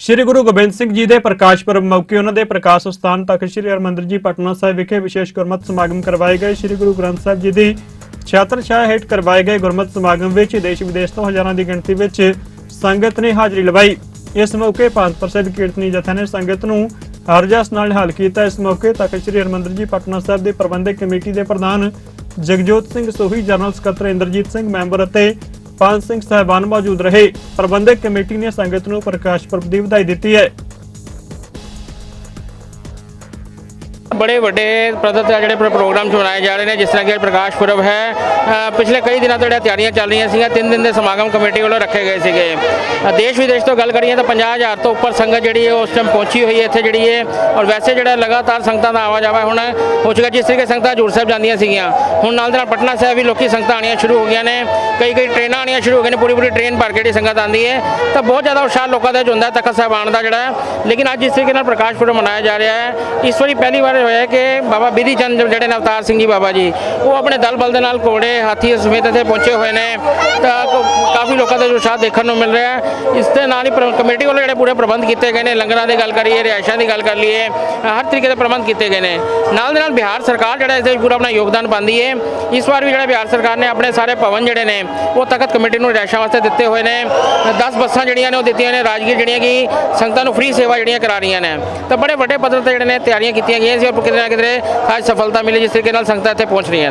ਸ਼੍ਰੀ ਗੁਰੂ ਗੋਬਿੰਦ ਸਿੰਘ ਜੀ ਦੇ ਪ੍ਰਕਾਸ਼ ਪੁਰਬ ਮੌਕੇ ਉਹਨਾਂ ਦੇ ਪ੍ਰਕਾਸ਼ ਸਥਾਨ ਤਖਤ ਸ਼੍ਰੀ ਹਰਿਮੰਦਰ ਜੀ ਪਟਨਾ ਸਾਹਿਬ ਵਿਖੇ ਵਿਸ਼ੇਸ਼ ਗੁਰਮਤਿ ਸਮਾਗਮ ਕਰਵਾਏ ਗਏ। ਸ਼੍ਰੀ ਗੁਰੂ ਗ੍ਰੰਥ ਸਾਹਿਬ ਜੀ ਦੀ ਛਾਤਰਛਾਇਆ ਹੇਠ ਕਰਵਾਏ ਗਏ ਗੁਰਮਤਿ ਸਮਾਗਮ ਵਿੱਚ ਦੇਸ਼ ਵਿਦੇਸ਼ ਤੋਂ ਹਜ਼ਾਰਾਂ ਦੀ ਗਿਣਤੀ ਵਿੱਚ ਸੰਗਤ ਨੇ ਹਾਜ਼ਰੀ ਲਵਾਈ। ਇਸ ਮੌਕੇ ਪੰਜ ਪ੍ਰਸਿੱਧ ਕੀਰਤਨੀ ਜਥਿਆਂ ਨੇ ਸੰਗਤ ਨੂੰ ਹਰਜਸ ਨਾਲ ਨਿਹਾਲ ਕੀਤਾ। ਇਸ ਮੌਕੇ ਤਖਤ ਸ਼੍ਰੀ ਹਰਿਮੰਦਰ ਜੀ ਪਟਨਾ ਸਾਹਿਬ ਦੇ ਪ੍ਰਬੰਧਕ ਕਮੇਟੀ ਦੇ ਪ੍ਰਧਾਨ ਜਗਜੋਤ ਸਿੰਘ ਸੋਹੀ, ਜਨਰਲ ਸਕੱਤਰ ਇੰਦਰਜੀਤ ਸਿੰਘ ਮੈਂਬਰ ਅਤੇ ਪੰਜ ਸਿੰਘ ਸਾਹਿਬਾਨ ਮੌਜੂਦ ਰਹੇ। ਪ੍ਰਬੰਧਕ ਕਮੇਟੀ ਨੇ ਸੰਗਤ ਨੂੰ ਪ੍ਰਕਾਸ਼ ਪੁਰਬ ਦੀ ਵਧਾਈ ਦਿੱਤੀ ਹੈ। ਬੜੇ ਵੱਡੇ ਪੱਧਰ ਤੇ ਜਿਹੜੇ ਪ੍ਰੋ- ਪ੍ਰੋਗਰਾਮ ਮਨਾਏ ਜਾ ਰਹੇ ਨੇ, ਜਿਸ ਤਰ੍ਹਾਂ ਕਿ ਪ੍ਰਕਾਸ਼ ਪੁਰਬ ਹੈ। ਪਿਛਲੇ ਕਈ ਦਿਨਾਂ ਤੋਂ ਜਿਹੜੀਆਂ ਤਿਆਰੀਆਂ ਚੱਲ ਰਹੀਆਂ ਸੀਗੀਆਂ, ਤਿੰਨ ਦਿਨ ਦੇ ਸਮਾਗਮ ਕਮੇਟੀ ਵੱਲੋਂ ਰੱਖੇ ਗਏ ਸੀਗੇ। ਦੇਸ਼ ਵਿਦੇਸ਼ ਤੋਂ ਗੱਲ ਕਰੀਏ ਤਾਂ 50000 ਤੋਂ ਉੱਪਰ ਸੰਗਤ ਜਿਹੜੀ ਹੈ, ਉਸ ਟਾਈਮ ਪਹੁੰਚੀ ਹੋਈ ਹੈ ਇੱਥੇ ਜਿਹੜੀ ਹੈ। ਔਰ ਵੈਸੇ ਜਿਹੜਾ ਲਗਾਤਾਰ ਸੰਗਤਾਂ ਦਾ ਆਵਾਜਾਵਾ ਹੁਣ ਹੋ ਚੁੱਕਾ, ਜਿਸ ਤਰੀਕੇ ਸੰਗਤਾਂ ਹਜ਼ੂਰ ਸਾਹਿਬ ਜਾਂਦੀਆਂ ਸੀਗੀਆਂ। ਹੁਣ ਨਾਲ ਦੇ ਨਾਲ ਪਟਨਾ ਸਾਹਿਬ ਵੀ ਲੋਕੀ ਸੰਗਤਾਂ ਆਉਣੀਆਂ ਸ਼ੁਰੂ ਹੋ ਗਈਆਂ ਨੇ। ਕਈ ਕਈ ਟ੍ਰੇਨਾਂ ਆਉਣੀਆਂ ਸ਼ੁਰੂ ਹੋ ਗਈਆਂ ਨੇ, ਪੂਰੀ ਪੂਰੀ ਟ੍ਰੇਨ ਭਰ ਕੇ ਜਿਹੜੀ ਸੰਗਤ ਆਉਂਦੀ ਹੈ। ਤਾਂ ਬਹੁਤ ਜ਼ਿਆਦਾ ਉਤਸ਼ਾਹ ਲੋਕਾਂ ਦਾ ਵਿੱਚ ਹੁੰਦਾ ਤਖਤ ਸਾਹਿਬ ਆਉਣ ਦਾ ਜਿਹੜਾ। ਲੇਕਿਨ ਅੱਜ ਜਿਸ ਤਰੀਕੇ ਨਾਲ ਪ੍ਰਕਾਸ਼ ਪੁਰਬ ਮਨਾਇਆ ਜਾ ਰਿਹਾ ਹੈ, ਇਸ ਵਾਰੀ ਪਹਿਲੀ ਵਾਰ ਹੋਇਆ ਕਿ ਬਾਬਾ ਬਿਧੀ ਚੰਦ ਜਿਹੜੇ ਨੇ ਅਵਤਾਰ ਸਿੰਘ ਜੀ ਬਾਬਾ ਜੀ, ਉਹ ਆਪਣੇ ਦਲ ਬਲ ਦੇ ਨਾਲ ਘੋੜੇ, ਹਾਥੀ ਸਮੇਤ ਇੱਥੇ ਪਹੁੰਚੇ ਹੋਏ ਨੇ। ਤਾਂ ਕਾਫੀ ਲੋਕਾਂ ਦਾ ਉਤਸ਼ਾਹ ਦੇਖਣ ਨੂੰ ਮਿਲ ਰਿਹਾ ਹੈ। ਇਸ ਦੇ ਨਾਲ ਹੀ ਪ੍ਰ- ਕਮੇਟੀ ਵੱਲੋਂ ਜਿਹੜੇ ਪੂਰੇ ਪ੍ਰਬੰਧ ਕੀਤੇ ਗਏ ਨੇ, ਲੰਗਰਾਂ ਦੀ ਗੱਲ ਕਰੀਏ, ਰਿਹਾਇਸ਼ਾਂ ਦੀ ਗੱਲ ਕਰ ਲਈਏ ਹਰ ਤਰੀਕੇ ਦੇ ਪ੍ਰਬੰਧ ਕੀਤੇ ਗਏ ਨੇ। ਨਾਲ ਦੇ ਨਾਲ ਬਿਹਾਰ ਸਰਕਾਰ ਜਿਹੜਾ ਇਸ ਦੇ ਵਿੱਚ ਪੂਰਾ ਆਪਣਾ ਯੋਗਦਾਨ ਪਾਉਂਦੀ ਹੈ। ਇਸ ਵਾਰ ਵੀ ਜਿਹੜਾ ਬਿਹਾਰ ਸਰਕਾਰ ਨੇ ਆਪਣੇ ਸਾਰੇ ਭਵਨ ਜਿਹੜੇ ਨੇ, ਉਹ ਤਖਤ ਕਮੇਟੀ ਨੂੰ ਰਿਹਾਇਸ਼ਾਂ ਵਾਸਤੇ ਦਿੱਤੇ ਹੋਏ ਨੇ। 10 ਬੱਸਾਂ ਜਿਹੜੀਆਂ ਨੇ ਉਹ ਦਿੱਤੀਆਂ ਨੇ, ਰਾਜਗੀਰ ਜਿਹੜੀਆਂ ਕਿ ਸੰਗਤਾਂ ਨੂੰ ਫ੍ਰੀ ਸੇਵਾ ਜਿਹੜੀਆਂ ਕਰਾ ਰਹੀਆਂ ਨੇ। ਤਾਂ ਬੜੇ ਵੱਡੇ ਪੱਧਰ ਤੇ ਜਿਹੜੇ ਨੇ ਤਿਆਰੀਆਂ ਕੀਤੀਆਂ ਗਈਆਂ ਸੀ ਕਿਤੇ ਨਾ ਕਿਤੇ ਅੱਜ ਸਫਲਤਾ ਮਿਲੀ ਜਿਸ ਤਰੀਕੇ ਨਾਲ ਸੰਗਤਾਂ ਇੱਥੇ ਪਹੁੰਚ ਰਹੀਆਂ ਨੇ।